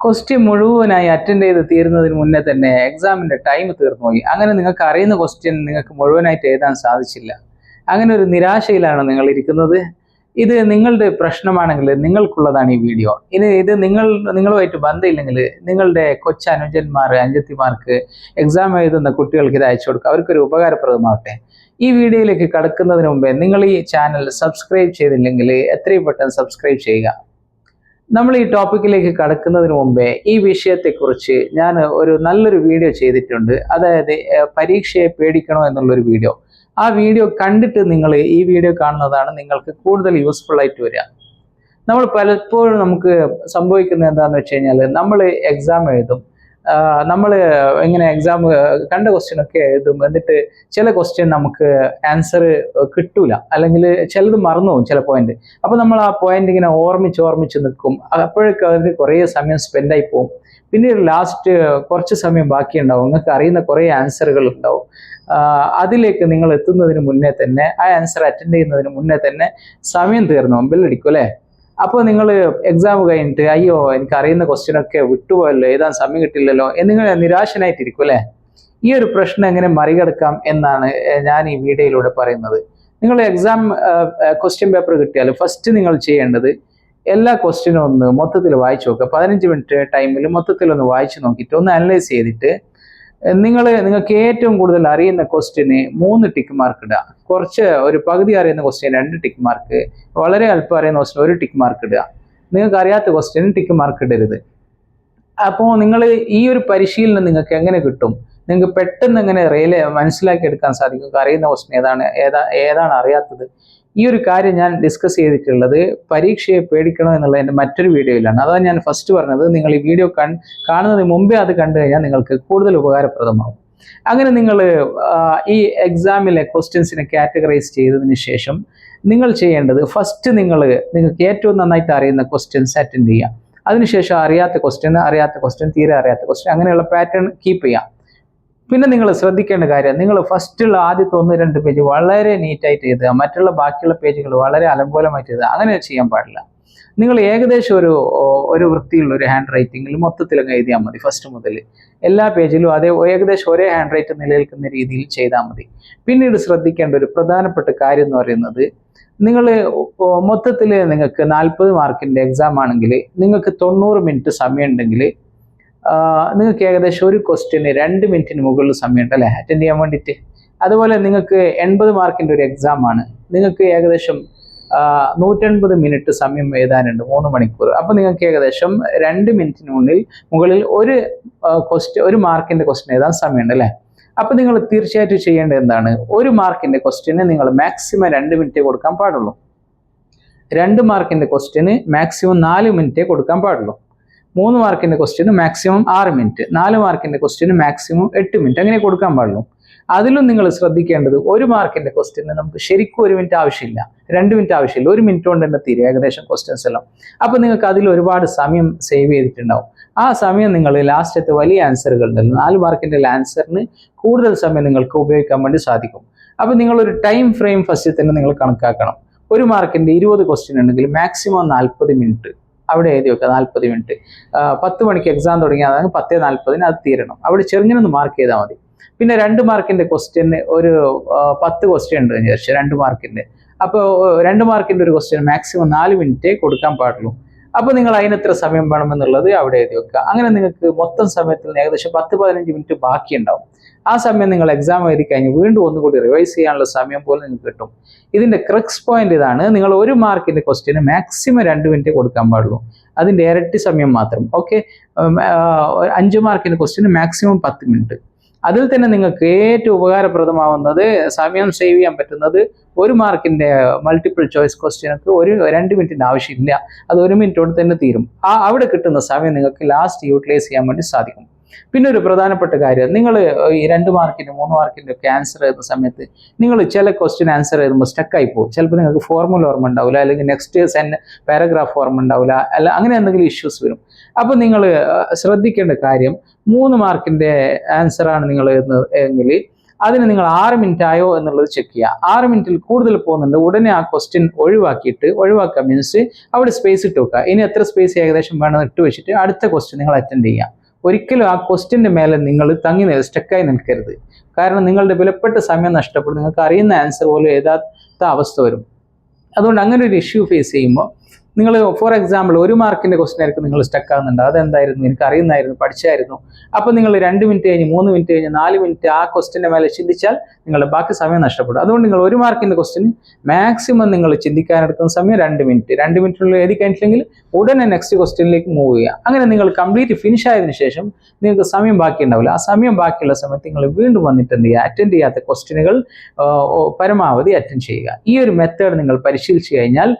Question മുഴുവനായി attend ചെയ്ത് തീരുന്നതിന് മുന്നേ തന്നെ എക്സാമിന്റെ ടൈം തീർന്നുപോയി അങ്ങനെ നിങ്ങൾക്ക് അറിയുന്ന ക്വസ്റ്റ്യൻ നിങ്ങൾക്ക് മുഴുവനായിട്ട് എഴുതാൻ സാധിച്ചില്ല. അങ്ങനെ ഒരു നിരാശയിലാണ് നിങ്ങൾ ഇരിക്കുന്നത്. ഇത് നിങ്ങളുടെ പ്രശ്നമാണെങ്കിൽ നിങ്ങൾക്കുള്ളതാണ് ഈ വീഡിയോ ഇനി ഇത് നിങ്ങൾ നിങ്ങളുമായിട്ട് ബന്ധമില്ലെങ്കിൽ നിങ്ങളുടെ കൊച്ചനുജന്മാർ അനുജത്തിമാർക്ക് എക്സാം എഴുതുന്ന കുട്ടികൾക്ക് ഇത് അയച്ചു കൊടുക്കുക. അവർക്കൊരു ഉപകാരപ്രദമാവട്ടെ. ഈ വീഡിയോയിലേക്ക് കടക്കുന്നതിന് മുമ്പേ നിങ്ങൾ ഈ ചാനൽ സബ്സ്ക്രൈബ് ചെയ്തില്ലെങ്കിൽ എത്രയും പെട്ടെന്ന് സബ്സ്ക്രൈബ് ചെയ്യുക. നമ്മൾ ഈ ടോപ്പിക്കിലേക്ക് കടക്കുന്നതിന് മുമ്പേ ഈ വിഷയത്തെക്കുറിച്ച് ഞാൻ ഒരു നല്ലൊരു വീഡിയോ ചെയ്തിട്ടുണ്ട്. അതായത് പരീക്ഷയെ പേടിക്കണോ എന്നുള്ളൊരു വീഡിയോ ആ വീഡിയോ കണ്ടിട്ട് നിങ്ങൾ ഈ വീഡിയോ കാണുന്നതാണ് നിങ്ങൾക്ക് കൂടുതൽ യൂസ്ഫുൾ ആയിട്ട് വരിക. നമ്മൾ പലപ്പോഴും നമുക്ക് സംഭവിക്കുന്നത് എന്താണെന്ന് വെച്ച് കഴിഞ്ഞാൽ നമ്മൾ എക്സാം എഴുതും. നമ്മൾ ഇങ്ങനെ എക്സാം കണ്ട ക്വസ്റ്റ്യൻ ഒക്കെ എഴുതും. എന്നിട്ട് ചില ക്വസ്റ്റ്യൻ നമുക്ക് ആൻസർ കിട്ടൂല. അല്ലെങ്കിൽ ചിലത് മറന്നു പോകും ചില പോയിന്റ് അപ്പൊ നമ്മൾ ആ പോയിന്റ് ഇങ്ങനെ ഓർമ്മിച്ച് ഓർമ്മിച്ച് നിൽക്കും. അപ്പോഴൊക്കെ അതിന് കുറേ സമയം സ്പെൻഡ് ആയി പോകും. പിന്നീട് ലാസ്റ്റ് കുറച്ച് സമയം ബാക്കിയുണ്ടാവും. നിങ്ങൾക്ക് അറിയുന്ന കുറേ ആൻസറുകൾ ഉണ്ടാവും. അതിലേക്ക് നിങ്ങൾ എത്തുന്നതിന് മുന്നേ തന്നെ ആ ആൻസർ അറ്റൻഡ് ചെയ്യുന്നതിന് മുന്നേ തന്നെ സമയം തീർന്നു. ബില്ലടിക്കും അല്ലേ? അപ്പോൾ നിങ്ങൾ എക്സാം കഴിഞ്ഞിട്ട് അയ്യോ എനിക്ക് അറിയുന്ന ക്വസ്റ്റ്യൻ ഒക്കെ വിട്ടുപോയല്ലോ എഴുതാൻ സമയം കിട്ടില്ലല്ലോ എന്നിങ്ങനെ നിരാശനായിട്ടിരിക്കും അല്ലേ? ഈ ഒരു പ്രശ്നം എങ്ങനെ മറികടക്കാം എന്നാണ് ഞാൻ ഈ വീഡിയോയിലൂടെ പറയുന്നത്. നിങ്ങൾ എക്സാം ക്വസ്റ്റ്യൻ പേപ്പർ കിട്ടിയാൽ ഫസ്റ്റ് നിങ്ങൾ ചെയ്യേണ്ടത് എല്ലാ ക്വസ്റ്റ്യനും ഒന്ന് മൊത്തത്തിൽ വായിച്ചു നോക്കുക. പതിനഞ്ച് മിനിറ്റ് ടൈമിൽ മൊത്തത്തിൽ ഒന്ന് വായിച്ചു നോക്കിയിട്ട് ഒന്ന് അനലൈസ് ചെയ്തിട്ട് നിങ്ങൾ നിങ്ങൾക്ക് ഏറ്റവും കൂടുതൽ അറിയുന്ന ക്വസ്റ്റ്യന് മൂന്ന് ടിക്ക് മാർക്ക് ഇടുക. കുറച്ച് ഒരു പകുതി അറിയുന്ന ക്വസ്റ്റ്യൻ രണ്ട് ടിക്ക് മാർക്ക് വളരെ അല്പം അറിയുന്ന ക്വസ്റ്റ്യൻ ഒരു ടിക്ക് മാർക്ക് ഇടുക. നിങ്ങൾക്ക് അറിയാത്ത ക്വസ്റ്റ്യന് ടിക്ക് മാർക്ക് ഇടരുത്. അപ്പോൾ നിങ്ങൾ ഈ ഒരു പരിശീലനം നിങ്ങൾക്ക് എങ്ങനെ കിട്ടും? നിങ്ങൾക്ക് പെട്ടെന്ന് ഇങ്ങനെ റെയിൽ മനസ്സിലാക്കി എടുക്കാൻ സാധിക്കും? അറിയുന്ന ക്വസ്റ്റൻ ഏതാണ്? ഏതാ ഏതാണ് അറിയാത്തത്? ഈ ഒരു കാര്യം ഞാൻ ഡിസ്കസ് ചെയ്തിട്ടുള്ളത് പരീക്ഷയെ പേടിക്കണോ എന്നുള്ളതിന്റെ മറ്റൊരു വീഡിയോയിലാണ്. അതാണ് ഞാൻ ഫസ്റ്റ് പറഞ്ഞത്. നിങ്ങൾ ഈ വീഡിയോ കൺ കാണുന്നതിന് മുമ്പേ അത് കണ്ടു കഴിഞ്ഞാൽ നിങ്ങൾക്ക് കൂടുതൽ ഉപകാരപ്രദമാകും. അങ്ങനെ നിങ്ങൾ ഈ എക്സാമിലെ ക്വസ്റ്റ്യൻസിനെ കാറ്റഗറൈസ് ചെയ്തതിന് ശേഷം നിങ്ങൾ ചെയ്യേണ്ടത് ഫസ്റ്റ് നിങ്ങൾ നിങ്ങൾക്ക് ഏറ്റവും നന്നായിട്ട് അറിയുന്ന ക്വസ്റ്റ്യൻസ് അറ്റൻഡ് ചെയ്യുക. അതിനുശേഷം അറിയാത്ത ക്വസ്റ്റ്യൻ അറിയാത്ത ക്വസ്റ്റ്യൻ തീരെ അറിയാത്ത ക്വസ്റ്റ്യൻ അങ്ങനെയുള്ള പാറ്റേൺ കീപ്പ് ചെയ്യാം പിന്നെ നിങ്ങൾ ശ്രദ്ധിക്കേണ്ട കാര്യം നിങ്ങൾ ഫസ്റ്റുള്ള ആദ്യത്തെ ഒന്ന് രണ്ട് പേജ് വളരെ നീറ്റായിട്ട് എഴുതുക. മറ്റുള്ള ബാക്കിയുള്ള പേജുകൾ വളരെ അലങ്കോലമായിട്ട് എഴുതുക. അങ്ങനെ ചെയ്യാൻ പാടില്ല. നിങ്ങൾ ഏകദേശം ഒരു ഒരു വൃത്തിയുള്ള ഒരു ഹാൻഡ് റൈറ്റിംഗിൽ മൊത്തത്തിൽ അങ്ങ് എഴുതിയാൽ മതി ഫസ്റ്റ് മുതൽ. എല്ലാ പേജിലും അതേ ഏകദേശം ഒരേ ഹാൻഡ് റൈറ്റ് നിലനിൽക്കുന്ന രീതിയിൽ ചെയ്താൽ മതി. പിന്നീട് ശ്രദ്ധിക്കേണ്ട ഒരു പ്രധാനപ്പെട്ട കാര്യം എന്ന് പറയുന്നത് നിങ്ങൾ മൊത്തത്തിൽ നിങ്ങൾക്ക് നാൽപ്പത് മാർക്കിന്റെ എക്സാം ആണെങ്കിൽ നിങ്ങൾക്ക് തൊണ്ണൂറ് മിനിറ്റ് സമയം ഉണ്ടെങ്കിൽ നിങ്ങൾക്ക് ഏകദേശം ഒരു ക്വസ്റ്റ്യന് രണ്ട് മിനിറ്റിന് മുകളിൽ സമയമുണ്ട് അല്ലേ? അറ്റൻഡ് ചെയ്യാൻ വേണ്ടിയിട്ട്. അതുപോലെ നിങ്ങൾക്ക് എൺപത് മാർക്കിന്റെ ഒരു എക്സാം ആണ്. നിങ്ങൾക്ക് ഏകദേശം നൂറ്റൻപത് മിനിറ്റ് സമയം എഴുതാനുണ്ട് മൂന്ന് മണിക്കൂർ. അപ്പോൾ നിങ്ങൾക്ക് ഏകദേശം രണ്ട് മിനിറ്റിന് മുന്നിൽ മുകളിൽ ഒരു ക്വസ്റ്റ്യൻ ഒരു മാർക്കിന്റെ ക്വസ്റ്റ്യൻ എഴുതാൻ സമയമുണ്ട് അല്ലേ? അപ്പോൾ നിങ്ങൾ തീർച്ചയായിട്ടും ചെയ്യേണ്ടത് എന്താണ്? ഒരു മാർക്കിന്റെ ക്വസ്റ്റ്യന് നിങ്ങൾ മാക്സിമം രണ്ട് മിനിറ്റേ കൊടുക്കാൻ പാടുള്ളൂ. രണ്ട് മാർക്കിന്റെ ക്വസ്റ്റ്യന് മാക്സിമം നാല് മിനിറ്റേ കൊടുക്കാൻ പാടുള്ളൂ. മൂന്ന് മാർക്കിന്റെ ക്വസ്റ്റ്യന് മാക്സിമം ആറ് മിനിറ്റ് നാല് മാർക്കിന്റെ ക്വസ്റ്റ്യന് മാക്സിമം എട്ട് മിനിറ്റ് അങ്ങനെ കൊടുക്കാൻ പാടുള്ളൂ. അതിലും നിങ്ങൾ ശ്രദ്ധിക്കേണ്ടത് ഒരു മാർക്കിന്റെ ക്വസ്റ്റ്യന് നമുക്ക് ശരിക്കും ഒരു മിനിറ്റ് ആവശ്യമില്ല. രണ്ട് മിനിറ്റ് ആവശ്യമില്ല. ഒരു മിനിറ്റ് കൊണ്ട് തന്നെ തീരും ഏകദേശം ക്വസ്റ്റ്യൻസ് എല്ലാം. അപ്പോൾ നിങ്ങൾക്ക് അതിൽ ഒരുപാട് സമയം സേവ് ചെയ്തിട്ടുണ്ടാവും. ആ സമയം നിങ്ങൾ ലാസ്റ്റത്തെ വലിയ ആൻസറുകൾ ഉണ്ടല്ലോ നാല് മാർക്കിന്റെ ആൻസറിന് കൂടുതൽ സമയം നിങ്ങൾക്ക് ഉപയോഗിക്കാൻ വേണ്ടി സാധിക്കും. അപ്പോൾ ഒരു ടൈം ഫ്രെയിം ഫസ്റ്റ് തന്നെ നിങ്ങൾ കണക്കാക്കണം. ഒരു മാർക്കിന്റെ ഇരുപത് ക്വസ്റ്റ്യൻ ഉണ്ടെങ്കിൽ മാക്സിമം നാൽപ്പത് മിനിറ്റ് അവിടെ എഴുതി വെക്കുക നാൽപ്പത് മിനിറ്റ് പത്ത് മണിക്ക് എക്സാം തുടങ്ങിയാൽ പത്ത് നാൽപ്പതിന് അത് തീരണം. അവിടെ ചെറുങ്ങനൊന്ന് മാർക്ക് ചെയ്താൽ മതി. പിന്നെ രണ്ട് മാർക്കിന്റെ ക്വസ്റ്റ്യന് ഒരു പത്ത് ക്വസ്റ്റ്യൻ ഉണ്ട് വിചാരിച്ചു രണ്ട് മാർക്കിന്റെ അപ്പോൾ രണ്ട് മാർക്കിന്റെ ഒരു ക്വസ്റ്റ്യൻ മാക്സിമം നാല് മിനിറ്റേ കൊടുക്കാൻ പാടുള്ളൂ. അപ്പോൾ നിങ്ങൾ അതിനെത്ര സമയം വേണമെന്നുള്ളത് അവിടെ എഴുതി വെക്കുക. അങ്ങനെ നിങ്ങൾക്ക് മൊത്തം സമയത്തിൽ ഏകദേശം പത്ത് പതിനഞ്ച് മിനിറ്റ് ബാക്കിയുണ്ടാവും. ആ സമയം നിങ്ങൾ എക്സാം എഴുതി കഴിഞ്ഞ് വീണ്ടും ഒന്നുകൂടി റിവൈസ് ചെയ്യാനുള്ള സമയം പോലും നിങ്ങൾക്ക് കിട്ടും. ഇതിന്റെ ക്രക്സ് പോയിന്റ് ഇതാണ് നിങ്ങൾ ഒരു മാർക്കിന്റെ ക്വസ്റ്റ്യന് മാക്സിമം രണ്ട് മിനിറ്റ് കൊടുക്കാൻ പാടുള്ളൂ. അതിന്റെ ഇരട്ടി സമയം മാത്രം. ഓക്കെ അഞ്ച് മാർക്കിന്റെ ക്വസ്റ്റ്യന് മാക്സിമം പത്ത് മിനിറ്റ്. അതിൽ തന്നെ നിങ്ങൾക്ക് ഏറ്റവും ഉപകാരപ്രദമാവുന്നത് സമയം സേവ് ചെയ്യാൻ പറ്റുന്നത് ഒരു മാർക്കിന്റെ മൾട്ടിപ്പിൾ ചോയ്സ് ക്വസ്റ്റ്യനൊക്കെ ഒരു രണ്ട് മിനിറ്റിന്റെ ആവശ്യമില്ല. അത് ഒരു മിനിറ്റോട് തന്നെ തീരും. ആ അവിടെ കിട്ടുന്ന സമയം നിങ്ങൾക്ക് ലാസ്റ്റ് യൂട്ടിലൈസ് ചെയ്യാൻ വേണ്ടി സാധിക്കും. പിന്നെ ഒരു പ്രധാനപ്പെട്ട കാര്യം നിങ്ങൾ ഈ രണ്ട് മാർക്കിന്റെ മൂന്ന് മാർക്കിന്റെ ഒക്കെ ആൻസർ ചെയ്യുന്ന സമയത്ത് നിങ്ങൾ ചില ക്വസ്റ്റ്യൻ ആൻസർ ചെയ്യുമ്പോൾ സ്റ്റക്കായി പോകും. ചിലപ്പോൾ നിങ്ങൾക്ക് ഫോർമുല ഓർമ്മ ഉണ്ടാവില്ല അല്ലെങ്കിൽ നെക്സ്റ്റ് സെൻ പാരഗ്രാഫ് ഓർമ്മ ഉണ്ടാവില്ല അല്ല അങ്ങനെ എന്തെങ്കിലും ഇഷ്യൂസ് വരും. അപ്പോൾ നിങ്ങൾ ശ്രദ്ധിക്കേണ്ട കാര്യം മൂന്ന് മാർക്കിന്റെ ആൻസർ ആണ് നിങ്ങൾ എങ്കിൽ അതിന് നിങ്ങൾ ആറ് മിനിറ്റ് ആയോ എന്നുള്ളത് ചെക്ക് ചെയ്യുക. ആറ് മിനിറ്റിൽ കൂടുതൽ പോകുന്നുണ്ട് ഉടനെ ആ ക്വസ്റ്റ്യൻ ഒഴിവാക്കിയിട്ട് ഒഴിവാക്കുക മീൻസ് അവിടെ സ്പേസ് ഇട്ട് വെക്കുക. ഇനി എത്ര സ്പേസ് ഏകദേശം വേണമെന്ന് ഇട്ട് വെച്ചിട്ട് അടുത്ത ക്വസ്റ്റ്യൻ നിങ്ങൾ അറ്റൻഡ് ചെയ്യുക. ഒരിക്കലും ആ ക്വസ്റ്റ്യന്റെ മേലെ നിങ്ങൾ തങ്ങി നിൽ സ്റ്റക്കായി നിൽക്കരുത്. കാരണം നിങ്ങളുടെ വിലപ്പെട്ട സമയം നഷ്ടപ്പെടും. നിങ്ങൾക്ക് അറിയുന്ന ആൻസർ പോലും എഴുതാത്ത അവസ്ഥ വരും. അതുകൊണ്ട് അങ്ങനെ ഒരു ഇഷ്യൂ ഫേസ് ചെയ്യുമ്പോൾ നിങ്ങൾ ഫോർ എക്സാമ്പിൾ ഒരു മാർക്കിന്റെ ക്വസ്റ്റൻ ആയിരിക്കും നിങ്ങൾ സ്റ്റക്ക് ആകുന്നുണ്ട് അതെന്തായിരുന്നു? എനിക്ക് അറിയുന്നായിരുന്നു പഠിച്ചായിരുന്നു. അപ്പോൾ നിങ്ങൾ രണ്ട് മിനിറ്റ് കഴിഞ്ഞ് മൂന്ന് മിനിറ്റ് കഴിഞ്ഞ് നാല് മിനിറ്റ് ആ ക്വസ്റ്റിന്റെ മേലെ ചിന്തിച്ചാൽ നിങ്ങൾ ബാക്കി സമയം നഷ്ടപ്പെടും. അതുകൊണ്ട് നിങ്ങൾ ഒരു മാർക്കിന്റെ ക്വസ്റ്റിന് മാക്സിമം നിങ്ങൾ ചിന്തിക്കാനെടുക്കുന്ന സമയം രണ്ട് മിനിറ്റ് രണ്ട് മിനിറ്റിനുള്ളിൽ എഴുതി കഴിഞ്ഞിട്ടില്ലെങ്കിൽ ഉടനെ നെക്സ്റ്റ് ക്വസ്റ്റ്യനിലേക്ക് മൂവ് ചെയ്യുക. അങ്ങനെ നിങ്ങൾ കംപ്ലീറ്റ് ഫിനിഷ് ആയതിനു ശേഷം നിങ്ങൾക്ക് സമയം ബാക്കി ഉണ്ടാവില്ല ആ സമയം ബാക്കിയുള്ള സമയത്ത് നിങ്ങൾ വീണ്ടും വന്നിട്ട് എന്ത് ചെയ്യുക? അറ്റൻഡ് ചെയ്യാത്ത ക്വസ്റ്റ്യനുകൾ പരമാവധി അറ്റൻഡ് ചെയ്യുക. ഈ ഒരു മെത്തേഡ് നിങ്ങൾ പരിശീലിച്ചു കഴിഞ്ഞാൽ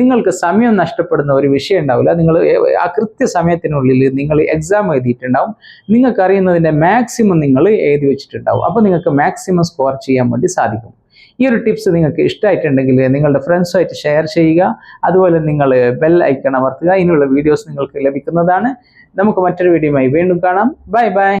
നിങ്ങൾക്ക് സമയം നഷ്ടപ്പെടുന്ന ഒരു വിഷയം ഉണ്ടാവില്ല. നിങ്ങൾ ആ കൃത്യസമയത്തിനുള്ളിൽ നിങ്ങൾ എക്സാം എഴുതിയിട്ടുണ്ടാവും. നിങ്ങൾക്ക് അറിയുന്നതിന്റെ മാക്സിമം നിങ്ങൾ എഴുതി വെച്ചിട്ടുണ്ടാവും. അപ്പോൾ നിങ്ങൾക്ക് മാക്സിമം സ്കോർ ചെയ്യാൻ വേണ്ടി സാധിക്കും. ഈ ഒരു ടിപ്സ് നിങ്ങൾക്ക് ഇഷ്ടമായിട്ടുണ്ടെങ്കിൽ നിങ്ങളുടെ ഫ്രണ്ട്സുമായിട്ട് ഷെയർ ചെയ്യുക. അതുപോലെ നിങ്ങൾ ബെൽ ഐക്കൺ അമർത്തുക. ഇനിയുള്ള വീഡിയോസ് നിങ്ങൾക്ക് ലഭിക്കുന്നതാണ്. നമുക്ക് മറ്റൊരു വീഡിയോയുമായി വീണ്ടും കാണാം. Bye bye